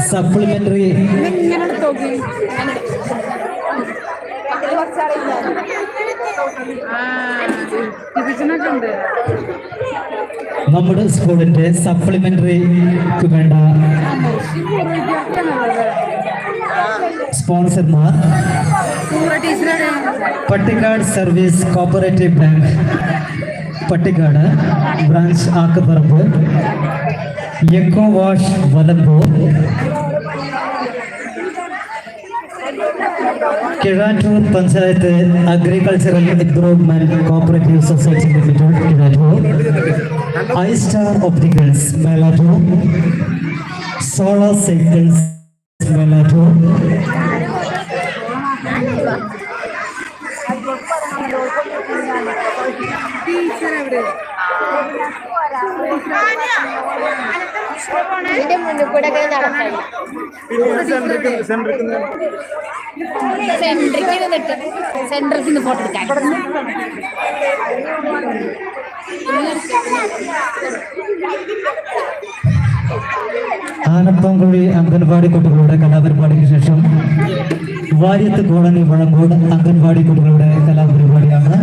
Supplementary നമ്മുടെ സ്കൂളിന്റെ സപ്ലിമെന്ററിക്ക് വേണ്ട സ്പോൺസർമാർ. Pattikkad service cooperative bank. Pattikkad branch Akkaparamba यज्ञों वाश वदंभो किराटू panchayat agricultural improvement cooperative society limited किराटू eye opticals मेलाटू सोलर सेक्टर्स मेलाटू ഇതിന്റെ മുന്നിൽ കൂടെ ഒക്കെ നടക്കണം സെൻട്രിക്ക് നിന്നിട്ട് സെൻട്രിക്ക് നിന്ന് ഫോട്ടോ എടുക്കാൻ. ആനപ്പംകുഴി അംഗൻവാടി കുട്ടികളുടെ കലാപരിപാടിക്ക് ശേഷം വാര്യത്ത് കോളനി വഴങ്ങോട് അംഗൻവാടി കുട്ടികളുടെ കലാപരിപാടിയാണ്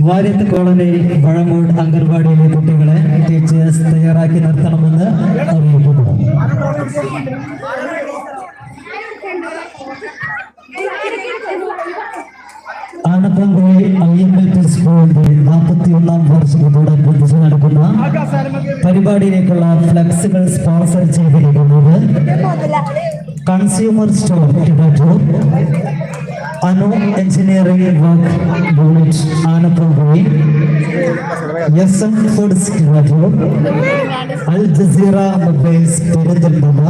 വാര്യത്ത് കോളനി വഴങ്ങോട് അംഗൻവാടിയിലെ കുട്ടികളെ ടീച്ചേഴ്സ് തയ്യാറാക്കി നിർത്തണമെന്ന് അറിയിക്കുന്നു. എൽ പി സ്കൂളിന്റെ നാൽപ്പത്തി ഒന്നാം വാർഷികത്തോടനുബന്ധിച്ച് നടക്കുന്ന പരിപാടിയിലേക്കുള്ള ഫ്ലക്സുകൾ സ്പോൺസർ ചെയ്തിരിക്കുന്നത് consumer store Edattur Anu engineering work unit Anappamkuzhi S M foods radio Al Jazeera mobiles Perinthalmanna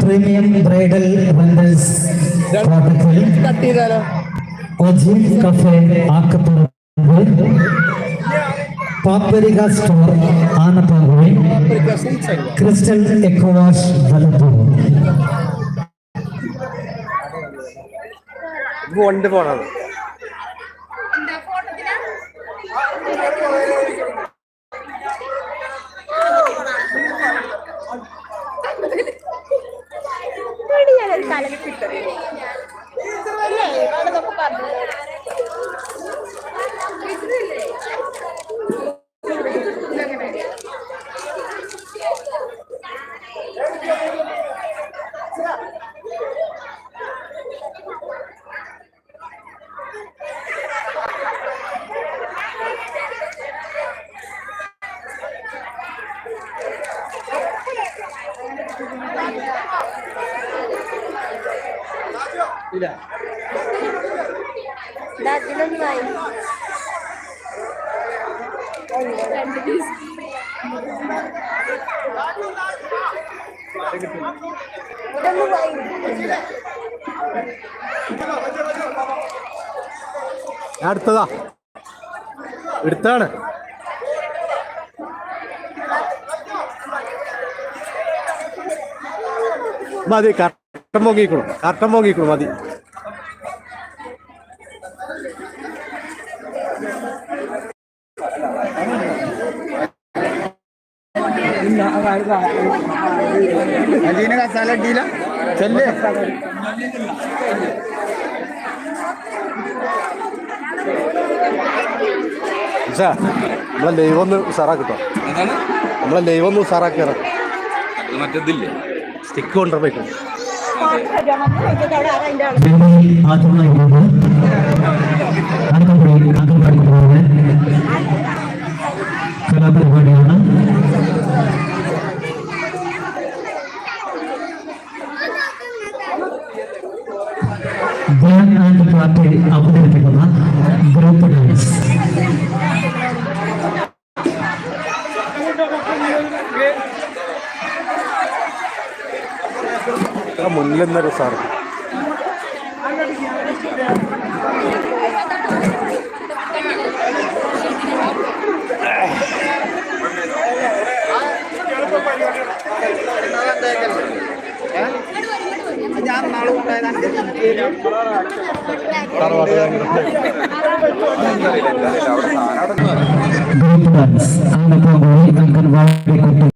premium bridal rentals ഒജിൻ cafe Akkaparamba paprika store Anappamkuzhi crystal eco wash വലപ്പൂർ വണ്ടി പോണത്. ഇല്ല. എടുത്തതാ. എടുത്താണ്. മതി കട്ടൻ പൊങ്ങിക്കണം കട്ടൻ പൊങ്ങിക്കണം മതി. കസാല ചെല്ലേ. നമ്മളെ ലൈവ് ഒന്ന് ഉസാറാക്കിട്ടോ നമ്മളെ ലൈവ് ഒന്ന് ഉസാറാക്കിയാറ ഇറക്കും മറ്റേതില്ലേ? സ്റ്റിക്ക് കൊണ്ടുപോയിക്കും കലാപരിപാടിയാണ് മുന്നിൽ നിന്നൊരു sir group dance Anappamkuzhi anganwadi